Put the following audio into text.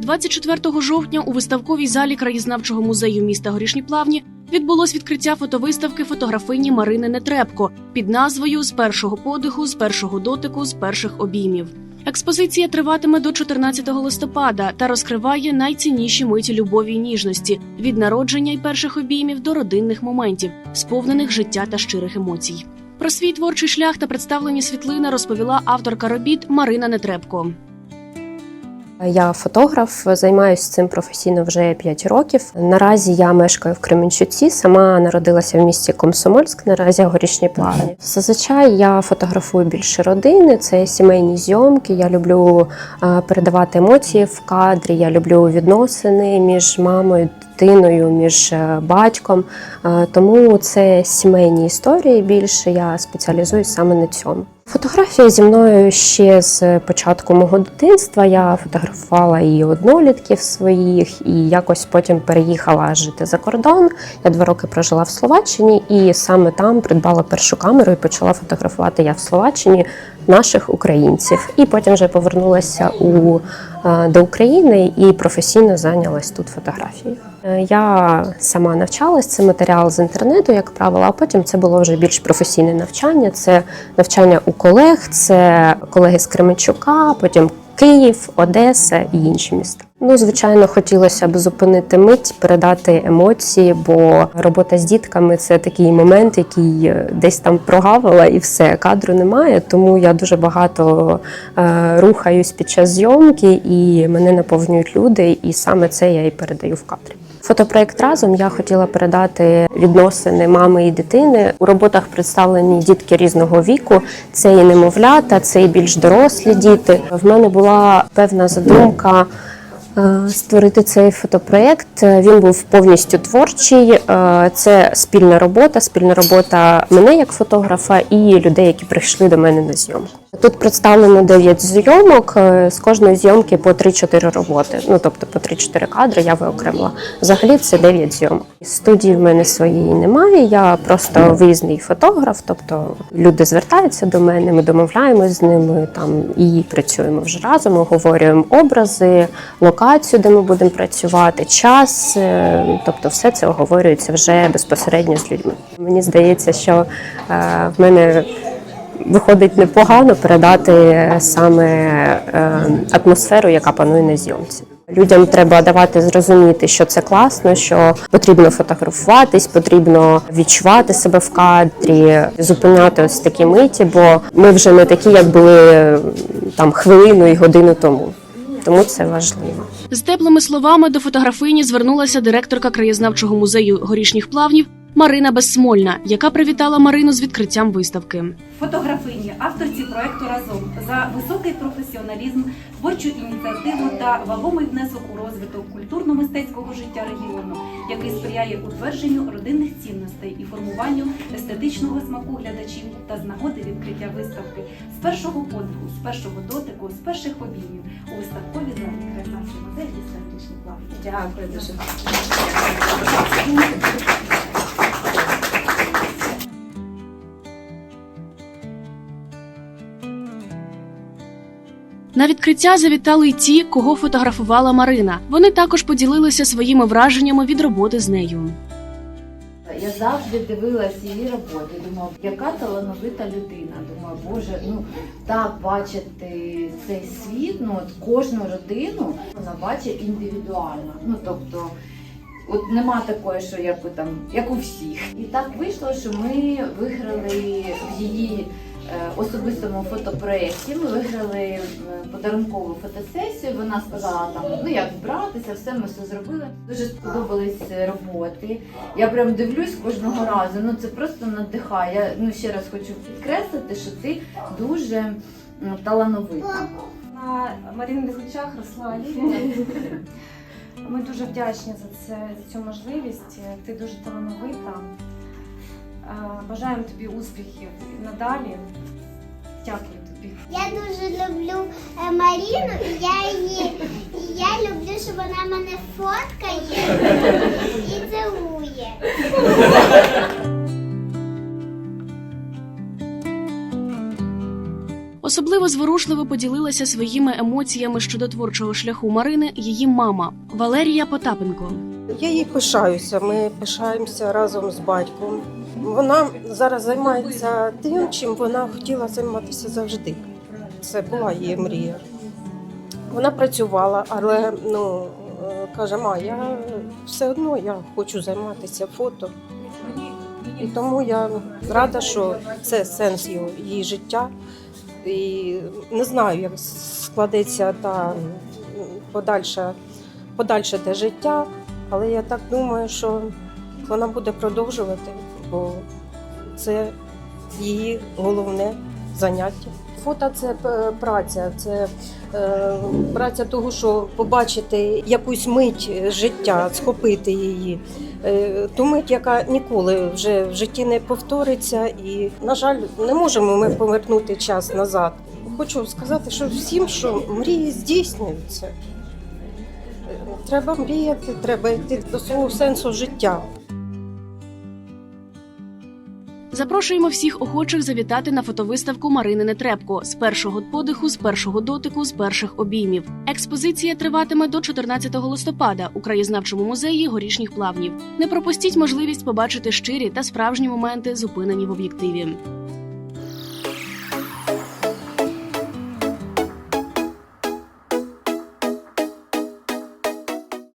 24 жовтня у виставковій залі краєзнавчого музею міста Горішні Плавні відбулось відкриття фотовиставки фотографині Марини Нетребко під назвою З першого подиху, з першого дотику, з перших обіймів. Експозиція триватиме до 14 листопада та розкриває найцінніші миті любові й ніжності від народження й перших обіймів до родинних моментів, сповнених життя та щирих емоцій. Про свій творчий шлях та представлені світлини розповіла авторка робіт Марина Нетребко. Я фотограф, займаюся цим професійно вже 5 років. Наразі я мешкаю в Кременчуці, сама народилася в місті Комсомольськ, наразі горішні плавні. Зазвичай я фотографую більше родини, це сімейні зйомки. Я люблю е, передавати емоції в кадрі. Я люблю відносини між мамою, дитиною, між е, батьком. Е, Тому це сімейні історії більше. Я спеціалізуюсь саме на цьому. Фотографія зі мною ще з початку мого дитинства. Я фотографувала і однолітків своїх, і якось потім переїхала жити за кордон. Я два роки прожила в Словаччині, і саме там придбала першу камеру і почала фотографувати я в Словаччині наших українців. І потім вже повернулася у, е, до України і професійно зайнялась тут фотографією. Е, Я сама навчалась, це матеріал з інтернету, як правило, а потім це було вже більш професійне навчання. Це навчання у колег, це колеги з Кременчука, потім Київ, Одеса і інші міста. Ну, звичайно, хотілося б зупинити мить, передати емоції, бо робота з дітками це такий момент, який е, десь там прогавила, і все кадру немає. Тому я дуже багато е, рухаюсь під час зйомки, і мене наповнюють люди, і саме це я і передаю в кадрі. Фотопроект разом я хотіла передати відносини мами і дитини. У роботах представлені дітки різного віку. Це і немовлята, це і більш дорослі діти. В мене була певна задумка. Е, Створити цей фотопроект він був повністю творчий. Е, Це спільна робота, спільна робота мене як фотографа і людей, які прийшли до мене на зйомку. Тут представлено 9 зйомок. е, З кожної зйомки по 3-4 роботи. Ну тобто по 3-4 кадри я виокремила. Взагалі це 9 зйомок. Студії в мене своєї немає. Я просто виїзний фотограф. Тобто люди звертаються до мене, ми домовляємось з ними там і працюємо вже разом. Оговорюємо образи, локацію, де ми будемо працювати, час. е, Тобто, все це оговорюється вже безпосередньо з людьми. Мені здається, що е, в мене виходить непогано передати саме е, атмосферу, яка панує на зйомці. Людям треба давати зрозуміти, що це класно, що потрібно фотографуватись, потрібно відчувати себе в кадрі, зупиняти ось такі миті, бо ми вже не такі, як були там хвилину і годину тому. Тому це важливо. З теплими словами до фотографині звернулася директорка краєзнавчого музею горішніх плавнів Марина Безсмольна, яка привітала Марину з відкриттям виставки. фотографині, авторці проекту разом за високий професіоналізм, творчу ініціативу та вагомий внесок у розвиток культурно-мистецького життя регіону, який сприяє утвердженню родинних цінностей і формуванню естетичного смаку глядачів та з нагоди відкриття виставки з першого подиху, з першого дотику, з перших обіймів у виставковій залі Краєзнавчий музей міста Горішні Плавні. Дякую дуже. На відкриття завітали й ті, кого фотографувала Марина. Вони також поділилися своїми враженнями від роботи з нею. Я завжди дивилась її роботи. Думала, яка талановита людина. Думаю, боже, ну так бачити цей світ, ну от кожну родину вона бачить індивідуально. Ну тобто, от нема такої, що як у там, як у всіх. І так вийшло, що ми виграли в її. Е, Особистому фотопроєкті ми виграли е, подарункову фотосесію. Вона сказала там, ну як збиратися, все ми все зробили. Дуже сподобались роботи. Я прям дивлюсь кожного разу. Ну це просто надихає. Я ну ще раз хочу підкреслити, що ти дуже м, талановита. На Маріниних очах росла Лілія. Ми дуже вдячні за це за цю можливість. Ти дуже талановита. Е, Бажаємо тобі успіхів надалі. Дякую тобі. Я дуже люблю е, Маріну, і я її і я люблю, що вона мене фоткає і цілує. Особливо зворушливо поділилася своїми емоціями щодо творчого шляху Марини її мама Валерія Потапенко. Я їй пишаюся. Ми пишаємося разом з батьком. Вона зараз займається тим, чим вона хотіла займатися завжди. Це була її мрія. Вона працювала, але ну е, каже, ма, я все одно я хочу займатися фото. І тому я рада, що це сенс її життя. І не знаю, як складеться та подальше, подальше те життя. Але я так думаю, що вона буде продовжувати, бо це її головне заняття. Фото це е, праця, це е, праця того, що побачити якусь мить життя, схопити її. Е, ту мить, яка ніколи вже в житті не повториться, і, на жаль, не можемо ми повернути час назад. Хочу сказати, що всім, що мрії здійснюються. Треба мріяти, треба йти до свого сенсу життя. Запрошуємо всіх охочих завітати на фотовиставку Марини Нетребко з першого подиху, з першого дотику, з перших обіймів. Експозиція триватиме до 14 листопада у краєзнавчому музеї горішніх плавнів. Не пропустіть можливість побачити щирі та справжні моменти, зупинені в об'єктиві.